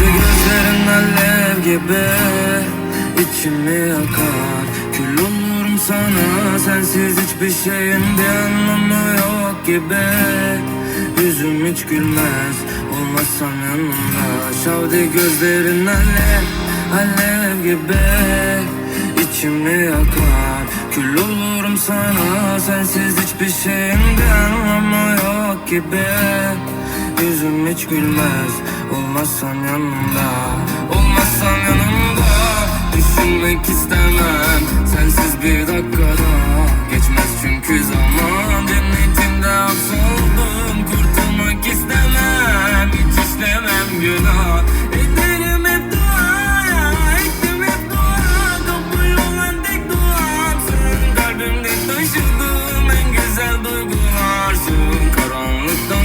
Şavdi gözlerin alev gibi içimi yakar. Kül olurum sana sensiz hiçbir şeyin bir anlamı yok gibi. Yüzüm hiç gülmez olmazsam yanımda. Şavdi gözlerin alev, alev gibi içimi yakar. Kül olurum sana sensiz hiçbir şeyin bir anlamı yok gibi. Yüzüm hiç gülmez olmazsan yanımda Olmazsan yanımda. Düşünmek istemem sensiz bir dakikada. Geçmez çünkü zaman Cennetimde hapsoldum. Kurtulmak istemem Hiç işlemem günah. Ederim hep dua Ettim hep dua. Kabul olan duamsın Kalbimde taşıdığım en güzel duygularsın Karanlıktan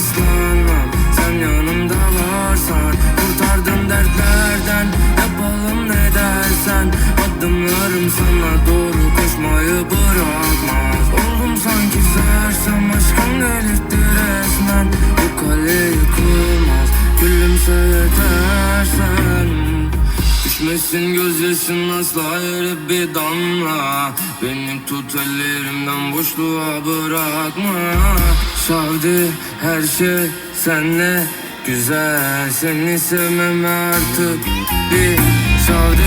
ıslanmam Sen yanımda varsan Kurtardım dertlerden Yapalım ne dersen. Adımlarım sana doğru koşmayı bırakmaz. Oldum sanki sersem Aşkım delirtti resmen. Bu kale yıkılmaz Gülümse yetersen. Düşmesin gözyaşın asla yere bir damla. Beni tut ellerimden boşluğa bırakma Şavdi her şey senle. Güzel Seni sevmem artık. Bir gibi